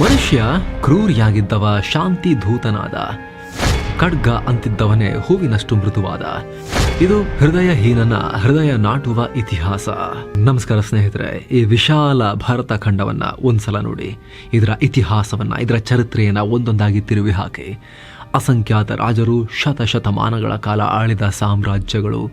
ಮನುಷ್ಯ ಕ್ರೂರಿಯಾಗಿದ್ದವ ಶಾಂತಿ ಧೂತನಾದ ಖಡ್ಗ ಅಂತಿದ್ದವನೇ ಹೂವಿನಷ್ಟು ಮೃದುವಾದ. ಇದು ಹೃದಯಹೀನನ, ಹೃದಯ ನಾಟುವ ಇತಿಹಾಸ. ನಮಸ್ಕಾರ ಸ್ನೇಹಿತರೆ, ಈ ವಿಶಾಲ ಭಾರತ ಖಂಡವನ್ನ ಒಂದ್ಸಲ ನೋಡಿ. ಇದರ ಇತಿಹಾಸವನ್ನ, ಇದರ ಚರಿತ್ರೆಯನ್ನ ಒಂದೊಂದಾಗಿ ತಿರುವಿ ಹಾಕಿ. ಅಸಂಖ್ಯಾತ ರಾಜರು ಶತಶತಮಾನಗಳ ಕಾಲ ಆಳಿದ ಸಾಮ್ರಾಜ್ಯಗಳು.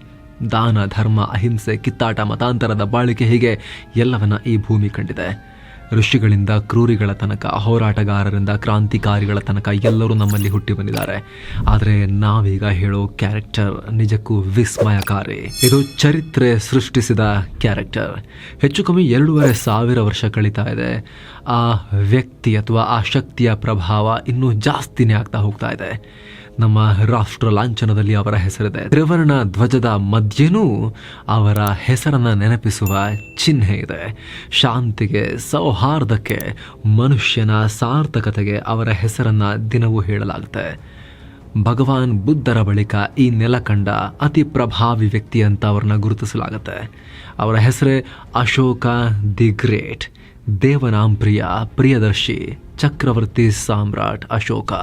ದಾನ, ಧರ್ಮ, ಅಹಿಂಸೆ, ಕಿತ್ತಾಟ, ಮತಾಂತರದ ಬಾಳಿಕೆ ಹೀಗೆ ಎಲ್ಲವನ್ನ ಈ ಭೂಮಿ ಕಂಡಿದೆ. ಋಷಿಗಳಿಂದ, ಕ್ರೂರಿಗಳ ತನಕ, ಹೋರಾಟಗಾರರಿಂದ, ಕ್ರಾಂತಿಕಾರಿಗಳ ತನಕ ಎಲ್ಲರೂ ನಮ್ಮಲ್ಲಿ ಹುಟ್ಟಿ ಬಂದಿದ್ದಾರೆ. ಆದರೆ ನಾವೀಗ ಹೇಳೋ ಕ್ಯಾರೆಕ್ಟರ್ ನಿಜಕ್ಕೂ ವಿಸ್ಮಯಕಾರಿ. ಇದು ಚರಿತ್ರೆ ಸೃಷ್ಟಿಸಿದ ಕ್ಯಾರೆಕ್ಟರ್. ಹೆಚ್ಚು ಕಮ್ಮಿ ಎರಡೂವರೆ ಸಾವಿರ ವರ್ಷ ಕಳೀತಾ ಇದೆ. ಆ ವ್ಯಕ್ತಿ ಅಥವಾ ಆ ಶಕ್ತಿಯ ಪ್ರಭಾವ ಇನ್ನೂ ಜಾಸ್ತಿನೇ ಆಗ್ತಾ ಹೋಗ್ತಾ ಇದೆ. ನಮ್ಮ ರಾಷ್ಟ್ರ ಲಾಂಛನದಲ್ಲಿ ಅವರ ಹೆಸರಿದೆ. ತ್ರಿವರ್ಣ ಧ್ವಜದ ಮಧ್ಯೆನೂ ಅವರ ಹೆಸರನ್ನ ನೆನಪಿಸುವ ಚಿಹ್ನೆ ಇದೆ. ಶಾಂತಿಗೆ, ಸೌಹಾರ್ದಕ್ಕೆ, ಮನುಷ್ಯನ ಸಾರ್ಥಕತೆಗೆ ಅವರ ಹೆಸರನ್ನ ದಿನವೂ ಹೇಳಲಾಗುತ್ತೆ. ಭಗವಾನ್ ಬುದ್ಧರ ಬಳಿಕ ಈ ನೆಲಕಂಡ ಅತಿ ಪ್ರಭಾವಿ ವ್ಯಕ್ತಿ ಅಂತ ಅವ್ರನ್ನ ಗುರುತಿಸಲಾಗುತ್ತೆ. ಅವರ ಹೆಸರೇ ಅಶೋಕ ದಿ ಗ್ರೇಟ್. ದೇವನಾಂಪ್ರಿಯ ಪ್ರಿಯದರ್ಶಿ, ಚಕ್ರವರ್ತಿ ಸಾಮ್ರಾಟ್ ಅಶೋಕ.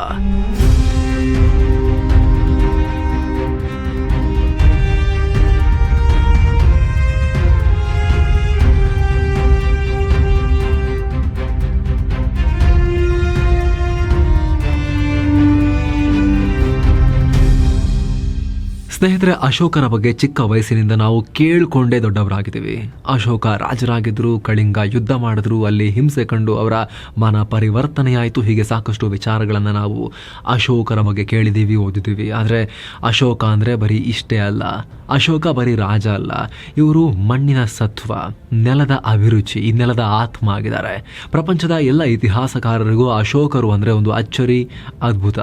ಸ್ನೇಹಿತರೆ, ಅಶೋಕನ ಬಗ್ಗೆ ಚಿಕ್ಕ ವಯಸ್ಸಿನಿಂದ ನಾವು ಕೇಳಿಕೊಂಡೇ ದೊಡ್ಡವರಾಗಿದ್ದೀವಿ. ಅಶೋಕ ರಾಜರಾಗಿದ್ರು ಕಳಿಂಗ ಯುದ್ಧ ಮಾಡಿದ್ರು, ಅಲ್ಲಿ ಹಿಂಸೆ ಕಂಡು ಅವರ ಮನ ಪರಿವರ್ತನೆಯಾಯಿತು. ಹೀಗೆ ಸಾಕಷ್ಟು ವಿಚಾರಗಳನ್ನು ನಾವು ಅಶೋಕನ ಬಗ್ಗೆ ಕೇಳಿದ್ದೀವಿ, ಓದಿದ್ದೀವಿ. ಆದರೆ ಅಶೋಕ ಅಂದರೆ ಬರೀ ಇಷ್ಟೇ ಅಲ್ಲ. ಅಶೋಕ ಬರೀ ರಾಜ ಅಲ್ಲ. ಇವರು ಮಣ್ಣಿನ ಸತ್ವ, ನೆಲದ ಅಭಿರುಚಿ, ಈ ನೆಲದ ಆತ್ಮ ಆಗಿದ್ದಾರೆ. ಪ್ರಪಂಚದ ಎಲ್ಲ ಇತಿಹಾಸಕಾರರಿಗೂ ಅಶೋಕರು ಅಂದರೆ ಒಂದು ಅಚ್ಚರಿ ಅದ್ಭುತ.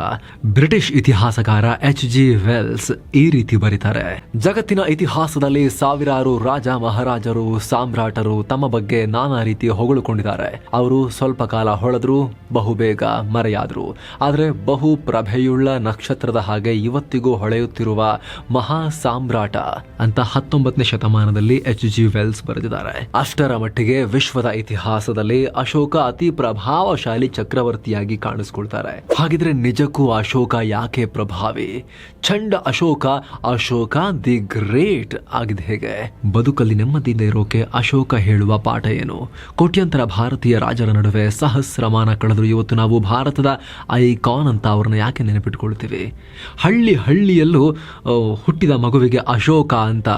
ಬ್ರಿಟಿಷ್ ಇತಿಹಾಸಕಾರ ಎಚ್ ಜಿ ವೆಲ್ಸ್ ಈ ರೀತಿ ಬರೀತಾರೆ. ಜಗತ್ತಿನ ಇತಿಹಾಸದಲ್ಲಿ ಸಾವಿರಾರು ರಾಜ ಮಹಾರಾಜರು, ಸಾಮ್ರಾಟರು ತಮ್ಮ ಬಗ್ಗೆ ನಾನಾ ರೀತಿ ಹೊಗಳಿಕೊಂಡಿದ್ದಾರೆ. ಅವರು ಸ್ವಲ್ಪ ಕಾಲ ಹೊಳೆದ್ರು, ಬಹುಬೇಗ ಮರೆಯಾದ್ರು. ಆದರೆ ಬಹು ಪ್ರಭೆಯುಳ್ಳ ನಕ್ಷತ್ರದ ಹಾಗೆ ಇವತ್ತಿಗೂ ಹೊಳೆಯುತ್ತಿರುವ ಮಹಾ ಸಾಮ್ರಾಟ ಅಂತ ಹತ್ತೊಂಬತ್ತನೇ ಶತಮಾನದಲ್ಲಿ ಎಚ್ ಜಿ ವೆಲ್ಸ್ ಬರೆದಿದ್ದಾರೆ. ಅಷ್ಟರ ಮಟ್ಟಿಗೆ ವಿಶ್ವದ ಇತಿಹಾಸದಲ್ಲಿ ಅಶೋಕ ಅತಿ ಪ್ರಭಾವಶಾಲಿ ಚಕ್ರವರ್ತಿಯಾಗಿ ಕಾಣಿಸ್ಕೊಳ್ತಾರೆ. ಹಾಗಿದ್ರೆ ನಿಜಕ್ಕೂ ಅಶೋಕ ಯಾಕೆ ಪ್ರಭಾವಿ? ಚಂಡ ಅಶೋಕ ಅಶೋಕ ದಿ ಗ್ರೇಟ್ ಆಗಿದೆ ಹೇಗೆ? ಬದುಕಲ್ಲಿ ನೆಮ್ಮದಿಯಿಂದ ಇರೋಕೆ ಅಶೋಕ ಹೇಳುವ ಪಾಠ ಏನು? ಕೋಟ್ಯಂತರ ಭಾರತೀಯ ರಾಜರ ನಡುವೆ ಸಹಸ್ರಮಾನ ಕಳೆದು ಇವತ್ತು ನಾವು ಭಾರತದ ಐಕಾನ್ ಅಂತ ಅವ್ರನ್ನ ಯಾಕೆ ನೆನಪಿಟ್ಕೊಳ್ತೀವಿ? ಹಳ್ಳಿ ಹಳ್ಳಿಯಲ್ಲೂ ಹುಟ್ಟಿದ ಮಗುವಿಗೆ ಅಶೋಕ ಅಂತ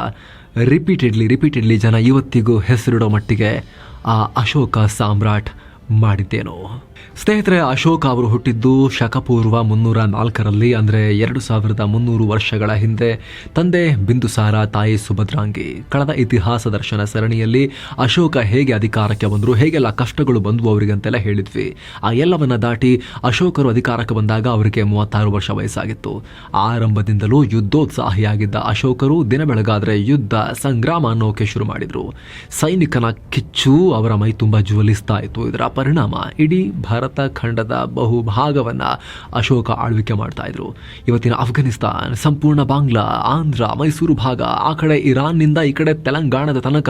ರಿಪೀಟೆಡ್ಲಿ ರಿಪೀಟೆಡ್ಲಿ ಜನ ಇವತ್ತಿಗೂ ಹೆಸರಿಡೋ ಮಟ್ಟಿಗೆ ಆ ಅಶೋಕ ಸಾಮ್ರಾಟ್ ಮಾಡಿದ್ದೇನೋ? ಸ್ನೇಹಿತರೆ, ಅಶೋಕ ಅವರು ಹುಟ್ಟಿದ್ದು ಶಕಪೂರ್ವ ಮುನ್ನೂರ ನಾಲ್ಕರಲ್ಲಿ, ಅಂದರೆ ಎರಡು ಸಾವಿರದ ಮುನ್ನೂರು ವರ್ಷಗಳ ಹಿಂದೆ. ತಂದೆ ಬಿಂದುಸಾರ, ತಾಯಿ ಸುಭದ್ರಾಂಗಿ. ಕಳೆದ ಇತಿಹಾಸ ದರ್ಶನ ಸರಣಿಯಲ್ಲಿ ಅಶೋಕ ಹೇಗೆ ಅಧಿಕಾರಕ್ಕೆ ಬಂದರು, ಹೇಗೆಲ್ಲ ಕಷ್ಟಗಳು ಬಂದವು ಅವರಿಗೆ ಅಂತೆಲ್ಲ ಹೇಳಿದ್ವಿ. ಆ ಎಲ್ಲವನ್ನ ದಾಟಿ ಅಶೋಕರು ಅಧಿಕಾರಕ್ಕೆ ಬಂದಾಗ ಅವರಿಗೆ ಮೂವತ್ತಾರು ವರ್ಷ ವಯಸ್ಸಾಗಿತ್ತು. ಆರಂಭದಿಂದಲೂ ಯುದ್ಧೋತ್ಸಾಹಿಯಾಗಿದ್ದ ಅಶೋಕರು ದಿನ ಬೆಳಗಾದರೆ ಯುದ್ಧ ಸಂಗ್ರಾಮ ಅನ್ನೋಕೆ ಶುರು ಮಾಡಿದ್ರು. ಸೈನಿಕನ ಕಿಚ್ಚು ಅವರ ಮೈ ತುಂಬ ಜ್ವಲಿಸ್ತಾ ಇತ್ತು. ಇದರ ಪರಿಣಾಮ ಇಡೀ ಭಾರತ ಖಂಡದ ಬಹುಭಾಗವನ್ನ ಅಶೋಕ ಆಳ್ವಿಕೆ ಮಾಡ್ತಾ ಇದ್ರು. ಇವತ್ತಿನ ಅಫ್ಘಾನಿಸ್ತಾನ್ ಸಂಪೂರ್ಣ ಬಾಂಗ್ಲಾ, ಆಂಧ್ರ, ಮೈಸೂರು ಭಾಗ, ಆ ಕಡೆ ಇರಾನ್ನಿಂದ ಈ ಕಡೆ ತೆಲಂಗಾಣದ ತನಕ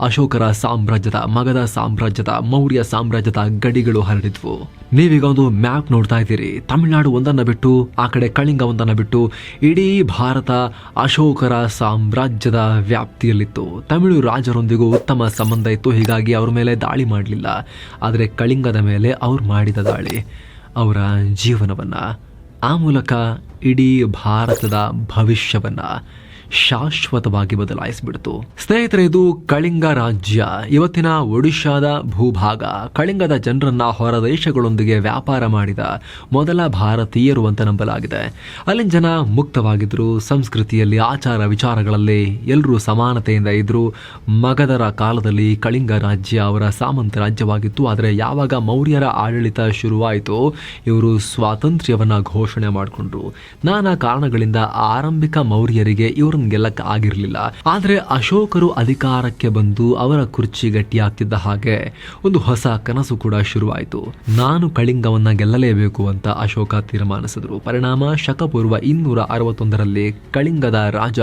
ಅಶೋಕರ ಸಾಮ್ರಾಜ್ಯದ ಮಗಧ ಸಾಮ್ರಾಜ್ಯದ, ಮೌರ್ಯ ಸಾಮ್ರಾಜ್ಯದ ಗಡಿಗಳು ಹರಡಿದ್ವು. ನೀವೀಗ ಒಂದು ಮ್ಯಾಪ್ ನೋಡ್ತಾ ಇದ್ದೀರಿ. ತಮಿಳುನಾಡು ಒಂದನ್ನ ಬಿಟ್ಟು, ಆ ಕಡೆ ಕಳಿಂಗ ಒಂದನ್ನ ಬಿಟ್ಟು, ಇಡೀ ಭಾರತ ಅಶೋಕರ ಸಾಮ್ರಾಜ್ಯದ ವ್ಯಾಪ್ತಿಯಲ್ಲಿತ್ತು. ತಮಿಳು ರಾಜರೊಂದಿಗೂ ಉತ್ತಮ ಸಂಬಂಧ ಇತ್ತು. ಹೀಗಾಗಿ ಅವರ ಮೇಲೆ ದಾಳಿ ಮಾಡಲಿಲ್ಲ. ಆದರೆ ಕಳಿಂಗದ ಮೇಲೆ ಅವ್ರು ಮಾಡಿದ ದಾಳಿ ಅವರ ಜೀವನವನ್ನ ಆ ಮೂಲಕ ಇಡೀ ಭಾರತದ ಭವಿಷ್ಯವನ್ನ ಶಾಶ್ವತವಾಗಿ ಬದಲಾಯಿಸಿಬಿಡ್ತು. ಸ್ನೇಹಿತರೆ, ಇದು ಕಳಿಂಗ ರಾಜ್ಯ. ಇವತ್ತಿನ ಒಡಿಶಾದ ಭೂಭಾಗ ಕಳಿಂಗದ ಜನರನ್ನ ಹೊರ ದೇಶಗಳೊಂದಿಗೆ ವ್ಯಾಪಾರ ಮಾಡಿದ ಮೊದಲ ಭಾರತೀಯರು ಅಂತ ನಂಬಲಾಗಿದೆ. ಅಲ್ಲಿನ ಜನ ಮುಕ್ತವಾಗಿದ್ರು, ಸಂಸ್ಕೃತಿಯಲ್ಲಿ ಆಚಾರ ವಿಚಾರಗಳಲ್ಲಿ ಎಲ್ಲರೂ ಸಮಾನತೆಯಿಂದ ಇದ್ರು. ಮಗಧರ ಕಾಲದಲ್ಲಿ ಕಳಿಂಗ ರಾಜ್ಯ ಅವರ ಸಾಮಂತ ರಾಜ್ಯವಾಗಿತ್ತು. ಆದರೆ ಯಾವಾಗ ಮೌರ್ಯರ ಆಡಳಿತ ಶುರುವಾಯಿತು, ಇವರು ಸ್ವಾತಂತ್ರ್ಯವನ್ನ ಘೋಷಣೆ ಮಾಡಿಕೊಂಡ್ರು. ನಾನಾ ಕಾರಣಗಳಿಂದ ಆರಂಭಿಕ ಮೌರ್ಯರಿಗೆ ಇವರ ಅವ್ರನ್ನ ಗೆಲ್ಲಕ್ಕೆ ಆಗಿರಲಿಲ್ಲ. ಆದರೆ ಅಶೋಕರು ಅಧಿಕಾರಕ್ಕೆ ಬಂದು ಅವರ ಕುರ್ಚಿ ಗಟ್ಟಿಯಾಗ್ತಿದ್ದ ಹಾಗೆ ಒಂದು ಹೊಸ ಕನಸು ಕೂಡ ಶುರುವಾಯಿತು. ನಾನು ಕಳಿಂಗವನ್ನ ಗೆಲ್ಲಲೇಬೇಕು ಅಂತ ಅಶೋಕ ತೀರ್ಮಾನಿಸಿದ್ರು. ಪರಿಣಾಮ ಶಕಪೂರ್ವ ಇನ್ನೂರ ಅರವತ್ತೊಂದರಲ್ಲಿ ಕಳಿಂಗದ ರಾಜ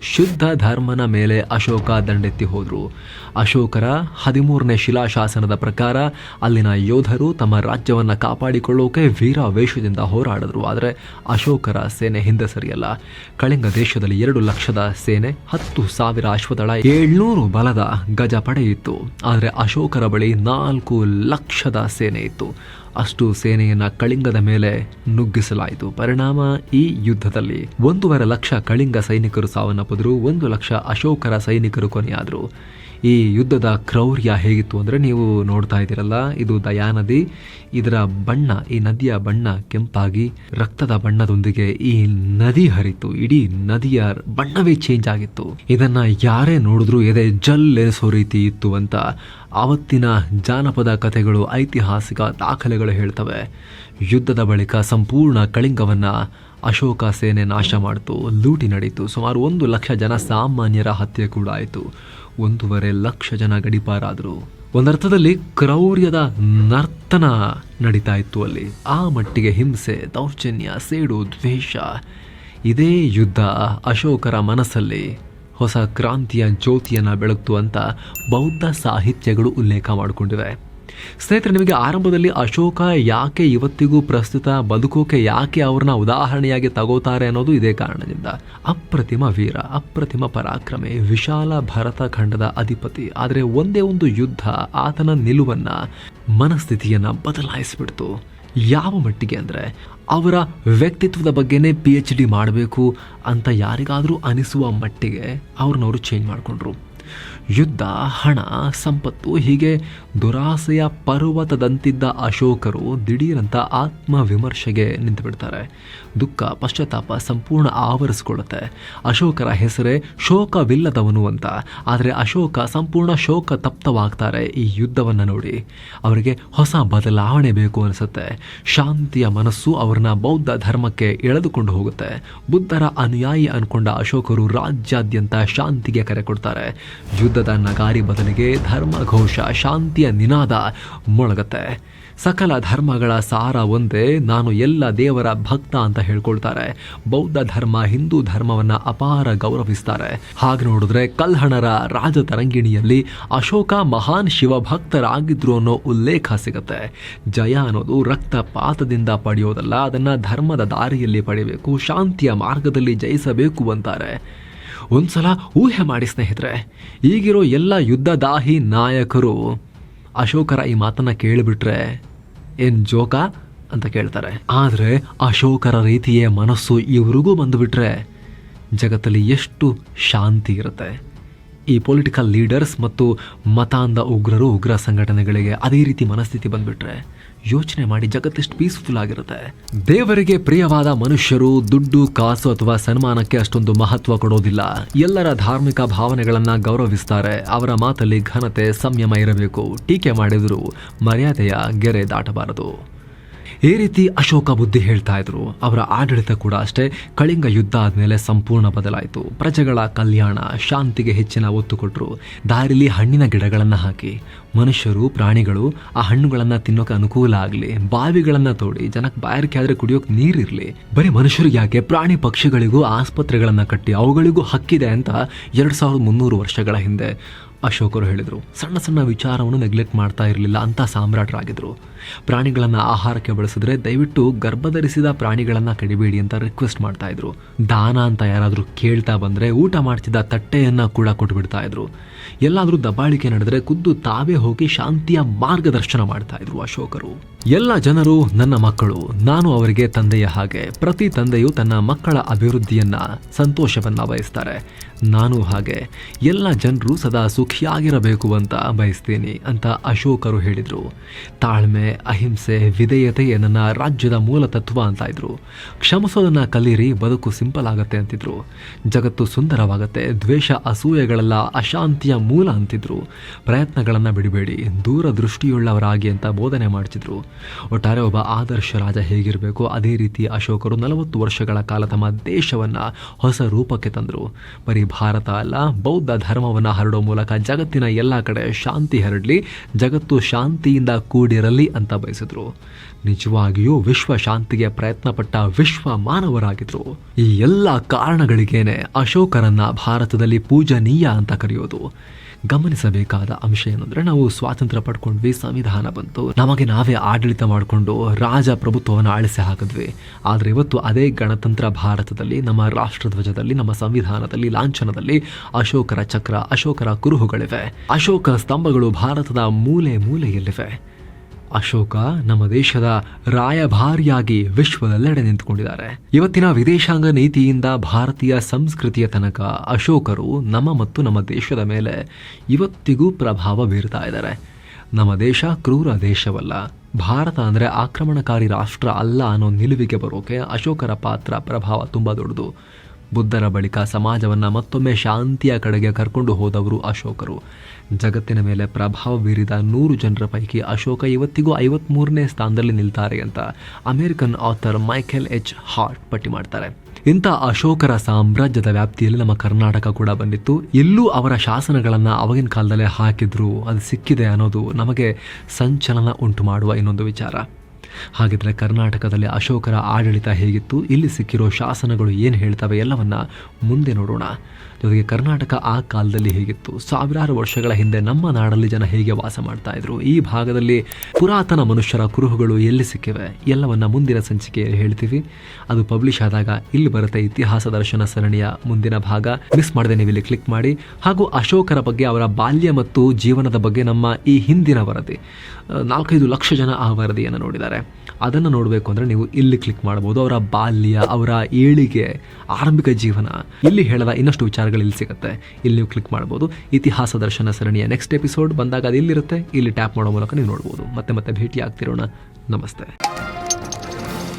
ಶುದ್ಧ ಧರ್ಮನ ಮೇಲೆ ಅಶೋಕ ದಂಡೆತ್ತಿ ಹೋದ್ರು. ಅಶೋಕರ ಹದಿಮೂರನೇ ಶಿಲಾಶಾಸನದ ಪ್ರಕಾರ ಅಲ್ಲಿನ ಯೋಧರು ತಮ್ಮ ರಾಜ್ಯವನ್ನ ಕಾಪಾಡಿಕೊಳ್ಳೋಕೆ ವೀರ ವೇಷದಿಂದ ಹೋರಾಡಿದ್ರು. ಆದರೆ ಅಶೋಕರ ಸೇನೆ ಹಿಂದೆ ಸರಿಯಲ್ಲ. ಕಳಿಂಗ ದೇಶದಲ್ಲಿ ಎರಡು ಲಕ್ಷದ ಸೇನೆ ಹತ್ತು ಸಾವಿರ ಅಶ್ವದಳ ಏಳ್ನೂರು ಬಲದ ಗಜ ಪಡೆಯಿತ್ತು ಆದರೆ ಅಶೋಕರ ಬಳಿ ನಾಲ್ಕು ಲಕ್ಷದ ಸೇನೆ ಇತ್ತು. ಅಷ್ಟು ಸೇನೆಯನ್ನ ಕಳಿಂಗದ ಮೇಲೆ ನುಗ್ಗಿಸಲಾಯಿತು. ಪರಿಣಾಮ ಈ ಯುದ್ಧದಲ್ಲಿ ಒಂದೂವರೆ ಲಕ್ಷ ಕಳಿಂಗ ಸೈನಿಕರು ಸಾವನ್ನಪ್ಪಿದ್ರು, ಒಂದು ಲಕ್ಷ ಅಶೋಕರ ಸೈನಿಕರು ಕೊನೆಯಾದರು. ಈ ಯುದ್ಧದ ಕ್ರೌರ್ಯ ಹೇಗಿತ್ತು ಅಂದರೆ ನೀವು ನೋಡ್ತಾ ಇದ್ದೀರಲ್ಲ, ಇದು ದಯಾ ನದಿ. ಇದರ ಬಣ್ಣ, ಈ ನದಿಯ ಬಣ್ಣ ಕೆಂಪಾಗಿ ರಕ್ತದ ಬಣ್ಣದೊಂದಿಗೆ ಈ ನದಿ ಹರಿತು. ಇಡೀ ನದಿಯ ಬಣ್ಣವೇ ಚೇಂಜ್ ಆಗಿತ್ತು. ಇದನ್ನ ಯಾರೇ ನೋಡಿದ್ರು ಎದೆ ಜಲ್ ಎನಿಸೋ ರೀತಿ ಇತ್ತು ಅಂತ ಆವತ್ತಿನ ಜಾನಪದ ಕಥೆಗಳು, ಐತಿಹಾಸಿಕ ದಾಖಲೆಗಳು ಹೇಳ್ತವೆ. ಯುದ್ಧದ ಬಳಿಕ ಸಂಪೂರ್ಣ ಕಳಿಂಗವನ್ನ ಅಶೋಕ ಸೇನೆ ನಾಶ ಮಾಡಿತು. ಲೂಟಿ ನಡೀತು. ಸುಮಾರು ಒಂದು ಲಕ್ಷ ಜನ ಸಾಮಾನ್ಯರ ಹತ್ಯೆ ಕೂಡ ಆಯಿತು. ಒಂದೂವರೆ ಲಕ್ಷ ಜನ ಗಡಿಪಾರಾದರು. ಒಂದರ್ಥದಲ್ಲಿ ಕ್ರೌರ್ಯದ ನರ್ತನ ನಡೀತಾ ಇತ್ತು ಅಲ್ಲಿ. ಆ ಮಟ್ಟಿಗೆ ಹಿಂಸೆ, ದೌರ್ಜನ್ಯ, ಸೇಡು, ದ್ವೇಷ. ಇದೇ ಯುದ್ಧ ಅಶೋಕರ ಮನಸ್ಸಲ್ಲಿ. ಹೊಸ ಕ್ರಾಂತಿಯ ಜ್ಯೋತಿಯನ್ನು ಬೆಳಗ್ತು ಅಂತ ಬೌದ್ಧ ಸಾಹಿತ್ಯಗಳು ಉಲ್ಲೇಖ ಮಾಡಿಕೊಂಡಿವೆ. ಸ್ನೇಹಿತರೆ, ನಿಮಗೆ ಆರಂಭದಲ್ಲಿ ಅಶೋಕ ಯಾಕೆ ಇವತ್ತಿಗೂ ಪ್ರಸ್ತುತ, ಬದುಕೋಕೆ ಯಾಕೆ ಅವ್ರನ್ನ ಉದಾಹರಣೆಯಾಗಿ ತಗೋತಾರೆ ಅನ್ನೋದು ಇದೇ ಕಾರಣದಿಂದ ಅಪ್ರತಿಮ ವೀರ, ಅಪ್ರತಿಮ ಪರಾಕ್ರಮೆ, ವಿಶಾಲ ಭರತ ಖಂಡದ ಅಧಿಪತಿ, ಆದರೆ ಒಂದೇ ಒಂದು ಯುದ್ಧ, ಆತನ ನಿಲುವನ್ನ, ಮನಸ್ಥಿತಿಯನ್ನ ಬದಲಾಯಿಸಿಬಿಡ್ತು. ಯಾವ ಮಟ್ಟಿಗೆ ಅಂದರೆ, ಅವರ ವ್ಯಕ್ತಿತ್ವದ ಬಗ್ಗೆನೇ ಪಿ ಎಚ್ ಡಿ ಮಾಡಬೇಕು ಅಂತ ಯಾರಿಗಾದರೂ ಅನಿಸುವ ಮಟ್ಟಿಗೆ ಅವ್ರನ್ನವರು ಚೇಂಜ್ ಮಾಡಿಕೊಂಡ್ರು. ಯುದ್ಧ ಹಣ ಸಂಪತ್ತು ಹೀಗೆ ದುರಾಸೆಯ ಪರ್ವತದಂತಿದ್ದ ಅಶೋಕರು ದಿಢೀರಂತ ಆತ್ಮವಿಮರ್ಶೆಗೆ ನಿಂತು ಬಿಡ್ತಾರೆ ದುಃಖ, ಪಶ್ಚಾತ್ತಾಪ ಸಂಪೂರ್ಣ ಆವರಿಸಿಕೊಳ್ಳುತ್ತೆ. ಅಶೋಕರ ಹೆಸರೇ ಶೋಕವಿಲ್ಲದವನು ಅಂತ. ಆದರೆ ಅಶೋಕ ಸಂಪೂರ್ಣ ಶೋಕ ತಪ್ತವಾಗ್ತಾರೆ ಈ ಯುದ್ಧವನ್ನು ನೋಡಿ. ಅವರಿಗೆ ಹೊಸ ಬದಲಾವಣೆ ಬೇಕು ಅನಿಸುತ್ತೆ. ಶಾಂತಿಯ ಮನಸ್ಸು ಅವ್ರನ್ನ ಬೌದ್ಧ ಧರ್ಮಕ್ಕೆ ಎಳೆದುಕೊಂಡು ಹೋಗುತ್ತೆ. ಬುದ್ಧರ ಅನುಯಾಯಿ ಅನ್ಕೊಂಡ ಅಶೋಕರು ರಾಜ್ಯಾದ್ಯಂತ ಶಾಂತಿಗೆ ಕರೆ ಕೊಡ್ತಾರೆ. ಯುದ್ಧದ ನಗಾರಿ ಬದಲಿಗೆ ಧರ್ಮ ಘೋಷ ಶಾಂತಿಯ ನಿನಾದ ಮೊಳಗತ್ತೆ. ಸಕಲ ಧರ್ಮಗಳ ಸಾರ ಒಂದೇ, ನಾನು ಎಲ್ಲ ದೇವರ ಭಕ್ತ ಅಂತ ಹೇಳ್ಕೊಳ್ತಾರೆ. ಬೌದ್ಧ ಧರ್ಮ, ಹಿಂದೂ ಧರ್ಮವನ್ನ ಅಪಾರ ಗೌರವಿಸ್ತಾರೆ. ಹಾಗೆ ನೋಡಿದ್ರೆ ಕಲ್ಹಣರ ರಾಜತರಂಗಿಣಿಯಲ್ಲಿ ಅಶೋಕ ಮಹಾನ್ ಶಿವಭಕ್ತರಾಗಿದ್ರು ಅನ್ನೋ ಉಲ್ಲೇಖ ಸಿಗುತ್ತೆ. ಜಯ ಅನ್ನೋದು ರಕ್ತಪಾತದಿಂದ ಪಡೆಯೋದಲ್ಲ, ಅದನ್ನ ಧರ್ಮದ ದಾರಿಯಲ್ಲಿ ಪಡೆಯಬೇಕು, ಶಾಂತಿಯ ಮಾರ್ಗದಲ್ಲಿ ಜಯಿಸಬೇಕು ಅಂತಾರೆ. ಒಂದ್ಸಲ ಊಹೆ ಮಾಡಿ ಸ್ನೇಹಿತರೆ, ಈಗಿರೋ ಎಲ್ಲ ಯುದ್ಧದಾಹಿ ನಾಯಕರು ಅಶೋಕರ ಈ ಮಾತನ್ನ ಕೇಳಿಬಿಟ್ರೆ ಏನ್ ಜೋಕ ಅಂತ ಕೇಳ್ತಾರೆ. ಆದರೆ ಅಶೋಕರ ರೀತಿಯೇ ಮನಸ್ಸು ಇವ್ರಿಗೂ ಬಂದುಬಿಟ್ರೆ ಜಗತ್ತಲ್ಲಿ ಎಷ್ಟು ಶಾಂತಿ ಇರುತ್ತೆ. ಈ ಪೊಲಿಟಿಕಲ್ ಲೀಡರ್ಸ್ ಮತ್ತು ಮತಾಂಧ ಉಗ್ರರು ಉಗ್ರ ಸಂಘಟನೆಗಳಿಗೆ ಅದೇ ರೀತಿ ಮನಸ್ಥಿತಿ ಬಂದ್ಬಿಟ್ರೆ ಯೋಚನೆ ಮಾಡಿ ಜಗತ್ತೆಷ್ಟು ಪೀಸ್ಫುಲ್ ಆಗಿರುತ್ತೆ. ದೇವರಿಗೆ ಪ್ರಿಯವಾದ ಮನುಷ್ಯರು, ದುಡ್ಡು, ಕಾಸು ಅಥವಾ ಸನ್ಮಾನಕ್ಕೆ ಅಷ್ಟೊಂದು ಮಹತ್ವ ಕೊಡೋದಿಲ್ಲ. ಎಲ್ಲರ ಧಾರ್ಮಿಕ ಭಾವನೆಗಳನ್ನ ಗೌರವಿಸ್ತಾರೆ. ಅವರ ಮಾತಲ್ಲಿ ಘನತೆ, ಸಂಯಮ ಇರಬೇಕು. ಟೀಕೆ ಮಾಡಿದರೂ, ಮರ್ಯಾದೆಯ ಗೆರೆ ದಾಟಬಾರದು. ಈ ರೀತಿ ಅಶೋಕ ಬುದ್ಧಿ ಹೇಳ್ತಾ ಇದ್ರು. ಅವರ ಆಡಳಿತ ಕೂಡ ಅಷ್ಟೇ ಕಳಿಂಗ ಯುದ್ಧ ಆದ್ಮೇಲೆ ಸಂಪೂರ್ಣ ಬದಲಾಯಿತು. ಪ್ರಜೆಗಳ ಕಲ್ಯಾಣ, ಶಾಂತಿಗೆ ಹೆಚ್ಚಿನ ಒತ್ತು ಕೊಟ್ಟರು ದಾರಿಲಿ ಹಣ್ಣಿನ ಗಿಡಗಳನ್ನು ಹಾಕಿ. ಮನುಷ್ಯರು, ಪ್ರಾಣಿಗಳು ಆ ಹಣ್ಣುಗಳನ್ನು ತಿನ್ನೋಕೆ ಅನುಕೂಲ ಆಗಲಿ, ಬಾವಿಗಳನ್ನು ತೋಡಿ ಜನಕ್ಕೆ ಬಾಯಾರಿಕೆ ಆದರೆ ಕುಡಿಯೋಕೆ ನೀರಿರಲಿ ಬರೀ ಮನುಷ್ಯರಿಗೆ ಯಾಕೆ? ಪ್ರಾಣಿ ಪಕ್ಷಿಗಳಿಗೂ ಆಸ್ಪತ್ರೆಗಳನ್ನು ಕಟ್ಟಿ ಅವುಗಳಿಗೂ ಹಕ್ಕಿದೆ ಅಂತ ಎರಡು ಸಾವಿರದ ಮುನ್ನೂರು ವರ್ಷಗಳ ಹಿಂದೆ ಅಶೋಕರು ಹೇಳಿದರು, ಸಣ್ಣ ಸಣ್ಣ ವಿಚಾರವನ್ನು ನೆಗ್ಲೆಕ್ಟ್ ಮಾಡ್ತಾ ಇರಲಿಲ್ಲ ಅಂತ ಸಾಮ್ರಾಟರಾಗಿದ್ದರು ಪ್ರಾಣಿಗಳನ್ನು ಆಹಾರಕ್ಕೆ ಬಳಸಿದ್ರೆ ದಯವಿಟ್ಟು ಗರ್ಭಧರಿಸಿದ ಪ್ರಾಣಿಗಳನ್ನು ಕಡಿಬೇಡಿ ಅಂತ ರಿಕ್ವೆಸ್ಟ್ ಮಾಡ್ತಾ ಇದ್ರು. ದಾನ ಅಂತ ಯಾರಾದರೂ ಕೇಳ್ತಾ ಬಂದರೆ ಊಟ ಮಾಡ್ತಿದ್ದ ತಟ್ಟೆಯನ್ನು ಕೂಡ ಕೊಟ್ಬಿಡ್ತಾ ಇದ್ರು. ಎಲ್ಲಾದರೂ ದಬ್ಬಾಳಿಕೆ ನಡೆದರೆ ಖುದ್ದು ತಾವೇ ಹೋಗಿ ಶಾಂತಿಯ ಮಾರ್ಗದರ್ಶನ ಮಾಡ್ತಾ ಇದ್ರು ಅಶೋಕರು. ಎಲ್ಲ ಜನರು, ನನ್ನ ಮಕ್ಕಳು, ನಾನು ಅವರಿಗೆ ತಂದೆಯ ಹಾಗೆ, ಪ್ರತಿ ತಂದೆಯು ತನ್ನ ಮಕ್ಕಳ ಅಭಿವೃದ್ಧಿಯನ್ನ, ಸಂತೋಷವನ್ನ ಬಯಸ್ತಾರೆ. ನಾನು ಹಾಗೆ. ಎಲ್ಲ ಜನರು ಸದಾ ಸುಖಿಯಾಗಿರಬೇಕು ಅಂತ ಬಯಸ್ತೀನಿ ಅಂತ ಅಶೋಕರು ಹೇಳಿದರು. ತಾಳ್ಮೆ, ಅಹಿಂಸೆ ವಿಧೇಯತೆಯೇ ನನ್ನ ರಾಜ್ಯದ ಮೂಲ ತತ್ವ ಅಂತ ಇದ್ರು. ಕ್ಷಮಿಸೋದನ್ನು ಕಲೀರಿ ಬದುಕು ಸಿಂಪಲ್ ಆಗತ್ತೆ ಅಂತಿದ್ರು. ಜಗತ್ತು ಸುಂದರವಾಗತ್ತೆ, ದ್ವೇಷ, ಅಸೂಯೆಗಳೆಲ್ಲ ಅಶಾಂತಿಯ ಮೂಲ ಅಂತಿದ್ರು. ಪ್ರಯತ್ನಗಳನ್ನು ಬಿಡಬೇಡಿ, ದೂರದೃಷ್ಟಿಯುಳ್ಳವರಾಗಿ ಅಂತ ಬೋಧನೆ ಮಾಡ್ತಿದ್ರು. ಒಟ್ಟಾರೆ ಒಬ್ಬ ಆದರ್ಶ ರಾಜ ಹೇಗಿರಬೇಕು ಅದೇ ರೀತಿ ಅಶೋಕರು ನಲವತ್ತು ವರ್ಷಗಳ ಕಾಲ ತಮ್ಮ ದೇಶವನ್ನು ಹೊಸ ರೂಪಕ್ಕೆ ತಂದರು. ಬರೀ ಭಾರತ ಅಲ್ಲ, ಬೌದ್ಧ ಧರ್ಮವನ್ನು ಹರಡೋ ಮೂಲಕ ಜಗತ್ತಿನ ಎಲ್ಲ ಕಡೆ ಶಾಂತಿ ಹರಡಲಿ, ಜಗತ್ತು ಶಾಂತಿಯಿಂದ ಕೂಡಿರಲಿ ಅಂತ ಬಯಸಿದ್ರು. ನಿಜವಾಗಿಯೂ ವಿಶ್ವ ಶಾಂತಿಗೆ ಪ್ರಯತ್ನಪಟ್ಟ ವಿಶ್ವ ಮಾನವರಾಗಿದ್ರು. ಈ ಎಲ್ಲ ಕಾರಣಗಳಿಗೇನೆ ಅಶೋಕರನ್ನ ಭಾರತದಲ್ಲಿ ಪೂಜನೀಯ ಅಂತ ಕರೆಯೋದು. ಗಮನಿಸಬೇಕಾದ ಅಂಶ ಏನಂದ್ರೆ ನಾವು ಸ್ವಾತಂತ್ರ್ಯ ಪಡ್ಕೊಂಡ್ವಿ, ಸಂವಿಧಾನ ಬಂತು. ನಮಗೆ ನಾವೇ ಆಡಳಿತ ಮಾಡಿಕೊಂಡು ರಾಜ ಪ್ರಭುತ್ವವನ್ನು ಆಳಿಸಿ ಹಾಕಿದ್ವಿ. ಆದರೆ ಇವತ್ತು ಅದೇ ಗಣತಂತ್ರ ಭಾರತದಲ್ಲಿ, ನಮ್ಮ ರಾಷ್ಟ್ರಧ್ವಜದಲ್ಲಿ, ನಮ್ಮ ಸಂವಿಧಾನದಲ್ಲಿ, ಲಾಂಛನದಲ್ಲಿ ಅಶೋಕರ ಚಕ್ರ, ಅಶೋಕರ ಕುರುಹುಗಳಿವೆ. ಅಶೋಕ ಸ್ತಂಭಗಳು ಭಾರತದ ಮೂಲೆ ಮೂಲೆಯಲ್ಲಿವೆ. ಅಶೋಕ ನಮ್ಮ ದೇಶದ ರಾಯಭಾರಿಯಾಗಿ ವಿಶ್ವದೆಲ್ಲೆಡೆ ನಿಂತುಕೊಂಡಿದ್ದಾರೆ. ಇವತ್ತಿನ ವಿದೇಶಾಂಗ ನೀತಿಯಿಂದ ಭಾರತೀಯ ಸಂಸ್ಕೃತಿಯ ತನಕ ಅಶೋಕರು ನಮ್ಮ ಮತ್ತು ನಮ್ಮ ದೇಶದ ಮೇಲೆ ಇವತ್ತಿಗೂ ಪ್ರಭಾವ ಬೀರ್ತಾ ಇದ್ದಾರೆ. ನಮ್ಮ ದೇಶ ಕ್ರೂರ ದೇಶವಲ್ಲ. ಭಾರತ ಅಂದರೆ ಆಕ್ರಮಣಕಾರಿ ರಾಷ್ಟ್ರ ಅಲ್ಲ ಅನ್ನೋ ನಿಲುವಿಗೆ ಬರೋಕೆ ಅಶೋಕರ ಪಾತ್ರ ಪ್ರಭಾವ ತುಂಬ ದೊಡ್ಡದು. ಬುದ್ಧರ ಬಳಿಕ ಸಮಾಜವನ್ನು ಮತ್ತೊಮ್ಮೆ ಶಾಂತಿಯ ಕಡೆಗೆ ಕರ್ಕೊಂಡು ಹೋದವರು ಅಶೋಕರು. ಜಗತ್ತಿನ ಮೇಲೆ ಪ್ರಭಾವ ಬೀರಿದ ನೂರು ಜನರ ಪೈಕಿ ಅಶೋಕ ಇವತ್ತಿಗೂ ಐವತ್ಮೂರನೇ ಸ್ಥಾನದಲ್ಲಿ ನಿಲ್ತಾರೆ ಅಂತ American author Michael H. Hart ಪಟ್ಟಿ ಮಾಡ್ತಾರೆ. ಇಂಥ ಅಶೋಕರ ಸಾಮ್ರಾಜ್ಯದ ವ್ಯಾಪ್ತಿಯಲ್ಲಿ ನಮ್ಮ ಕರ್ನಾಟಕ ಕೂಡ ಬಂದಿತ್ತು. ಎಲ್ಲೂ ಅವರ ಶಾಸನಗಳನ್ನು ಅವಾಗಿನ ಕಾಲದಲ್ಲೇ ಹಾಕಿದ್ರು. ಅದು ಸಿಕ್ಕಿದೆ ಅನ್ನೋದು ನಮಗೆ ಸಂಚಲನ ಉಂಟು ಮಾಡುವ ಇನ್ನೊಂದು ವಿಚಾರ. ಹಾಗಿದ್ರೆ ಕರ್ನಾಟಕದಲ್ಲಿ ಅಶೋಕರ ಆಡಳಿತ ಹೇಗಿತ್ತು, ಇಲ್ಲಿ ಸಿಕ್ಕಿರೋ ಶಾಸನಗಳು ಏನು ಹೇಳ್ತವೆ ಎಲ್ಲವನ್ನ ಮುಂದೆ ನೋಡೋಣ. ಜೊತೆಗೆ ಕರ್ನಾಟಕ ಆ ಕಾಲದಲ್ಲಿ ಹೇಗಿತ್ತು, ಸಾವಿರಾರು ವರ್ಷಗಳ ಹಿಂದೆ ನಮ್ಮ ನಾಡಲ್ಲಿ ಜನ ಹೇಗೆ ವಾಸ ಮಾಡ್ತಾ ಇದ್ರು, ಈ ಭಾಗದಲ್ಲಿ ಪುರಾತನ ಮನುಷ್ಯರ ಕುರುಹುಗಳು ಎಲ್ಲಿ ಸಿಕ್ಕಿವೆ, ಎಲ್ಲವನ್ನ ಮುಂದಿನ ಸಂಚಿಕೆಯಲ್ಲಿ ಹೇಳ್ತೀವಿ. ಅದು ಪಬ್ಲಿಷ್ ಆದಾಗ ಇಲ್ಲಿ ಬರುತ್ತೆ ಇತಿಹಾಸ ದರ್ಶನ ಸರಣಿಯ ಮುಂದಿನ ಭಾಗ. ಮಿಸ್ ಮಾಡದೆ ನೀವು ಇಲ್ಲಿ ಕ್ಲಿಕ್ ಮಾಡಿ. ಹಾಗೂ ಅಶೋಕರ ಬಗ್ಗೆ ಅವರ ಬಾಲ್ಯ ಮತ್ತು ಜೀವನದ ಬಗ್ಗೆ ನಮ್ಮ ಈ ಹಿಂದಿನ ವರದಿ, ನಾಲ್ಕೈದು ಲಕ್ಷ ಜನ ಆ ವರದಿಯನ್ನು ನೋಡಿದ್ದಾರೆ. ಅದನ್ನು ನೋಡಬೇಕು ಅಂದರೆ ನೀವು ಇಲ್ಲಿ ಕ್ಲಿಕ್ ಮಾಡ್ಬೋದು. ಅವರ ಬಾಲ್ಯ, ಅವರ ಏಳಿಗೆ ಆರಂಭಿಕ ಜೀವನ. ಇಲ್ಲಿ ಹೇಳದ ಇನ್ನಷ್ಟು ವಿಚಾರಗಳು ಇಲ್ಲಿ ಸಿಗುತ್ತೆ. ಇಲ್ಲಿ ನೀವು ಕ್ಲಿಕ್ ಮಾಡ್ಬೋದು. ಇತಿಹಾಸ ದರ್ಶನ ಸರಣಿಯ ನೆಕ್ಸ್ಟ್ ಎಪಿಸೋಡ್ ಬಂದಾಗ ಅದು ಇಲ್ಲಿರುತ್ತೆ ಇಲ್ಲಿ ಟ್ಯಾಪ್ ಮಾಡೋ ಮೂಲಕ ನೀವು ನೋಡ್ಬೋದು. ಮತ್ತೆ ಮತ್ತೆ ಭೇಟಿ ಆಗ್ತಿರೋಣ ನಮಸ್ತೆ.